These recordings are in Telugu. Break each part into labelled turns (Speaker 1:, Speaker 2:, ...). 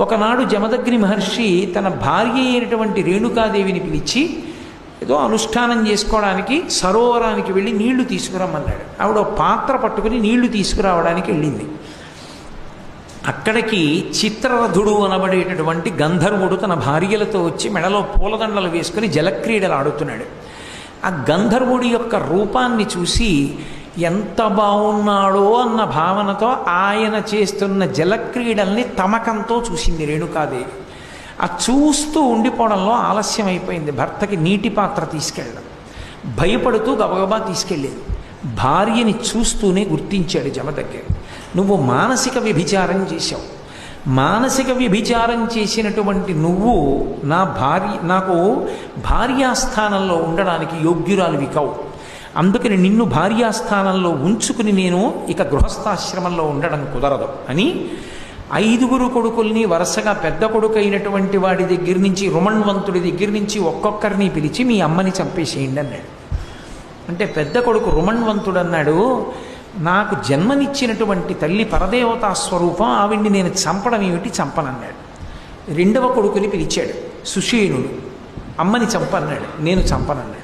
Speaker 1: ఒకనాడు జమదగ్ని మహర్షి తన భార్య అయినటువంటి రేణుకాదేవిని పిలిచి ఏదో అనుష్ఠానం చేసుకోవడానికి సరోవరానికి వెళ్ళి నీళ్ళు తీసుకురమ్మన్నాడు. ఆవిడ పాత్ర పట్టుకుని నీళ్ళు తీసుకురావడానికి వెళ్ళింది. అక్కడికి చిత్రరథుడు అనబడేటటువంటి గంధర్వుడు తన భార్యలతో వచ్చి మెడలో పూలదండలు వేసుకుని జలక్రీడలు ఆడుతున్నాడు. ఆ గంధర్వుడి యొక్క రూపాన్ని చూసి ఎంత బాగున్నాడో అన్న భావనతో ఆయన చేస్తున్న జలక్రీడల్ని తమకంతో చూసింది రేణుకాదేవి. ఆ చూస్తూ ఉండిపోవడంలో ఆలస్యం అయిపోయింది. భర్తకి నీటి పాత్ర తీసుకెళ్ళడం. భయపడుతూ గబగబా తీసుకెళ్ళేది. భార్యని చూస్తూనే గుర్తించాడు జమ దగ్గర. నువ్వు మానసిక వ్యభిచారం చేశావు. మానసిక వ్యభిచారం చేసినటువంటి నువ్వు నా భార్య నాకు భార్యాస్థానంలో ఉండడానికి యోగ్యురాలివి కావు. అందుకని నిన్ను భార్యాస్థానంలో ఉంచుకుని నేను ఇక గృహస్థాశ్రమంలో ఉండడం కుదరదు అని ఐదుగురు కొడుకుల్ని వరుసగా పెద్ద కొడుకు అయినటువంటి వాడి దగ్గర నుంచి రుమణ్వంతుడి దగ్గర నుంచి ఒక్కొక్కరిని పిలిచి మీ అమ్మని చంపేసేయండి అన్నాడు. అంటే పెద్ద కొడుకు రుమణ్వంతుడు అన్నాడు నాకు జన్మనిచ్చినటువంటి తల్లి పరదేవతా స్వరూపం ఆవిడ్ని నేను చంపడం ఏమిటి? చంపనన్నాడు. రెండవ కొడుకుని పిలిచాడు సుషేణుడు అమ్మని చంపన్నాడు నేను చంపనన్నాడు.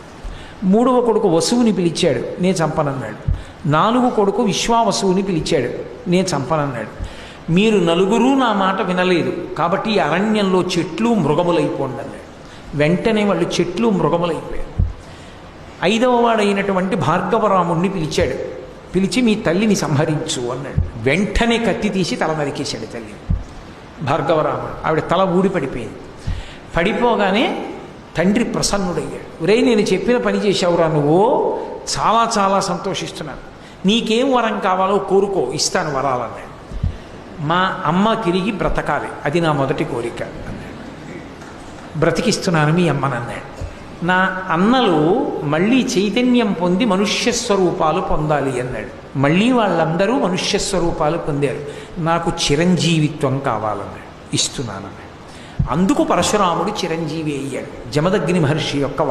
Speaker 1: మూడవ కొడుకు వసువుని పిలిచాడు నేను చంపనన్నాడు. నాలుగు కొడుకు విశ్వావసువుని పిలిచాడు నేను చంపనన్నాడు. మీరు నలుగురు నా మాట వినలేదు కాబట్టి అరణ్యంలో చెట్లు మృగములైపోండి అన్నాడు వెంటనే వాళ్ళు చెట్లు మృగములైపోయారు. ఐదవ వాడైనటువంటి భార్గవరాముణ్ణి పిలిచాడు పిలిచి మీ తల్లిని సంహరించు అన్నాడు. వెంటనే కత్తి తీసి తల నరికేశాడు తల్లిని భార్గవరాముడు ఆవిడ తల ఊడి పడిపోయింది పడిపోగానే తండ్రి ప్రసన్నుడయ్యాడు. ఒరే నేను చెప్పిన పని చేశావురా నువ్వు? చాలా చాలా సంతోషిస్తున్నాను. నీకేం వరం కావాలో కోరుకో ఇస్తాను వరాలన్నాడు. మా అమ్మ తిరిగి బ్రతకాలి. అది నా మొదటి కోరిక అన్నాడు. బ్రతికిస్తున్నాను మీ అమ్మనన్నాడు నా అన్నలు మళ్ళీ చైతన్యం పొంది మనుష్య స్వరూపాలు పొందాలి అన్నాడు. మళ్ళీ వాళ్ళందరూ మనుష్య స్వరూపాలు పొందారు. నాకు చిరంజీవిత్వం కావాలన్నాడు. ఇస్తున్నానన్నాడు. అందుకు పరశురాముడు చిరంజీవి అయ్యాడు. జమదగ్ని మహర్షి యొక్క